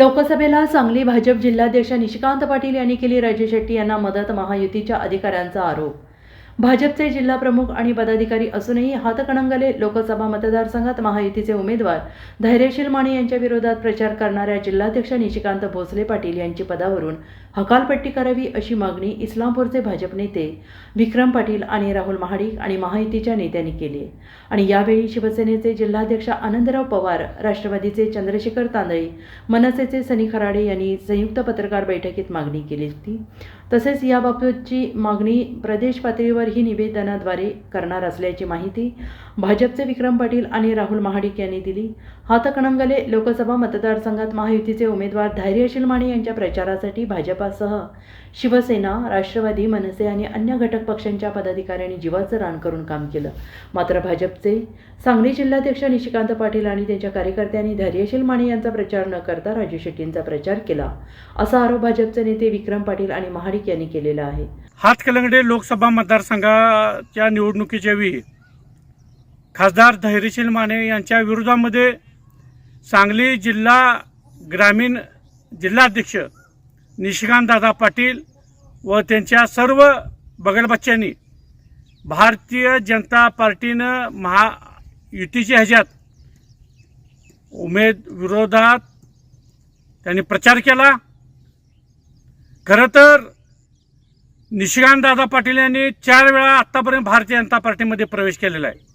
लोकसभेला सांगली भाजप जिल्हाध्यक्ष निशिकांत पाटील यांनी केली राजू शेट्टी यांना मदत महायुतीच्या अधिकाऱ्यांचा आरोप भाजपचे जिल्हा प्रमुख आणि पदाधिकारी असूनही हातकणंगले लोकसभा मतदारसंघात महायुतीचे उमेदवार धैर्यशील माने यांच्या विरोधात प्रचार करणाऱ्या जिल्हाध्यक्ष निशिकांत भोसले पाटील यांची पदावरून हकालपट्टी करावी अशी मागणी इस्लामपूरचे भाजप नेते विक्रम पाटील आणि राहुल महाडिक आणि महायुतीच्या नेत्यांनी केली आणि यावेळी शिवसेनेचे जिल्हाध्यक्ष आनंदराव पवार राष्ट्रवादीचे चंद्रशेखर तांदळे मनसेचे सनी खराडे यांनी संयुक्त पत्रकार बैठकीत मागणी केली होती. तसेच याबाबतची मागणी प्रदेश पातळीवर ही निवेदनाद्वारे करणार असल्याची माहिती भाजपचे विक्रम पाटील आणि राहुल महाडिक यांनी दिली. हातकणंगले लोकसभा मतदारसंघात महायुतीचे उमेदवार धैर्यशील माने यांच्या प्रचारासाठी भाजपासह शिवसेना राष्ट्रवादी मनसे आणि अन्य घटक पक्षांच्या पदाधिकाऱ्यांनी जीवाचं रान करून काम केलं. मात्र भाजपचे सांगली जिल्हाध्यक्ष निशिकांत पाटील आणि त्यांच्या कार्यकर्त्यांनी धैर्यशील माने यांचा प्रचार न करता राजू शेट्टींचा प्रचार केला असा आरोप भाजपचे नेते विक्रम पाटील आणि महाडिक यांनी केलेला आहे. हातकलंगडे लोकसभा मतदारसंघाच्या निवडणुकीच्या वेळी खासदार धैर्यशील माने यांच्या विरोधामध्ये सांगली जिल्हा ग्रामीण जिल्हाध्यक्ष निशिकांतदादा पाटील व त्यांच्या सर्व बगलबच्च्यांनी भारतीय जनता पार्टीनं महायुतीच्या ह्याच्यात उमेद विरोधात त्यांनी प्रचार केला. खरं तर निशिकांतदादा पाटील यांनी चार वेळा आत्तापर्यंत भारतीय जनता पार्टीमध्ये प्रवेश केलेला आहे.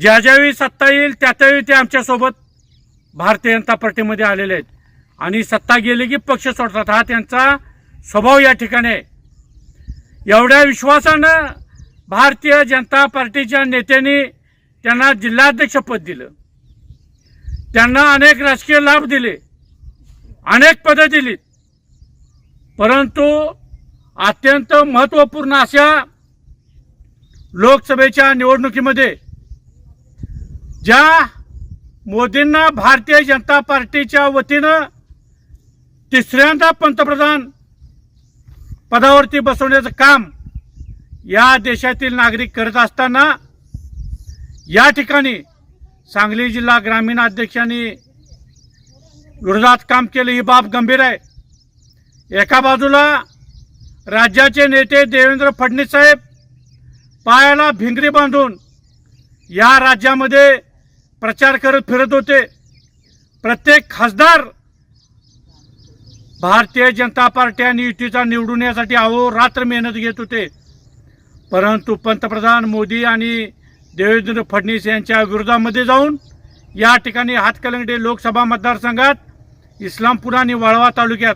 ज्या ज्यावेळी सत्ता येईल त्या त्यावेळी ते आमच्यासोबत भारतीय जनता पार्टीमध्ये आलेले आहेत. आणि सत्ता गेली की पक्ष सोडतात. हा त्यांचा स्वभाव या ठिकाणी आहे. एवढ्या विश्वासानं भारतीय जनता पार्टीच्या नेत्यांनी त्यांना जिल्हाध्यक्षपद दिलं. त्यांना अनेक राजकीय लाभ दिले. अनेक पदं दिलीत. परंतु अत्यंत महत्त्वपूर्ण अशा लोकसभेच्या निवडणुकीमध्ये ज्या मोदींना भारतीय जनता पार्टीच्या वतीनं तिसऱ्यांदा पंतप्रधान पदावरती बसवण्याचं काम या देशातील नागरिक करत असताना या ठिकाणी सांगली जिल्हा ग्रामीण अध्यक्षांनी विरोधात काम केलं. ही बाब गंभीर आहे. एका बाजूला राज्याचे नेते देवेंद्र फडणवीस साहेब पायाला भिंगरी बांधून या राज्यामध्ये प्रचार करत फिरत होते. प्रत्येक खासदार भारतीय जनता पार्टी आणि युतीचा निवडून येण्यासाठी अहोरात्र मेहनत घेत होते. परंतु पंतप्रधान मोदी आणि देवेंद्र फडणवीस यांच्या विरोधामध्ये जाऊन या ठिकाणी हातकलंगडे लोकसभा मतदारसंघात इस्लामपूर आणि वाळवा तालुक्यात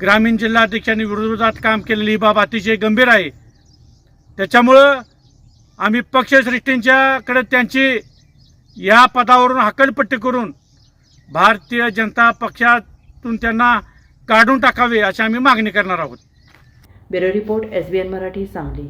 ग्रामीण जिल्हाध्यक्षांनी विरोधात काम केलेली ही बाब अतिशय गंभीर आहे. त्याच्यामुळं आम्ही पक्षश्रेष्ठींच्याकडे त्यांची या पदावरून हकलपट्टी करून भारतीय जनता पक्षातून त्यांना काढून टाकावे अशी आम्ही मागणी करणार आहोत. Bureau report S B N Marathi Sangli.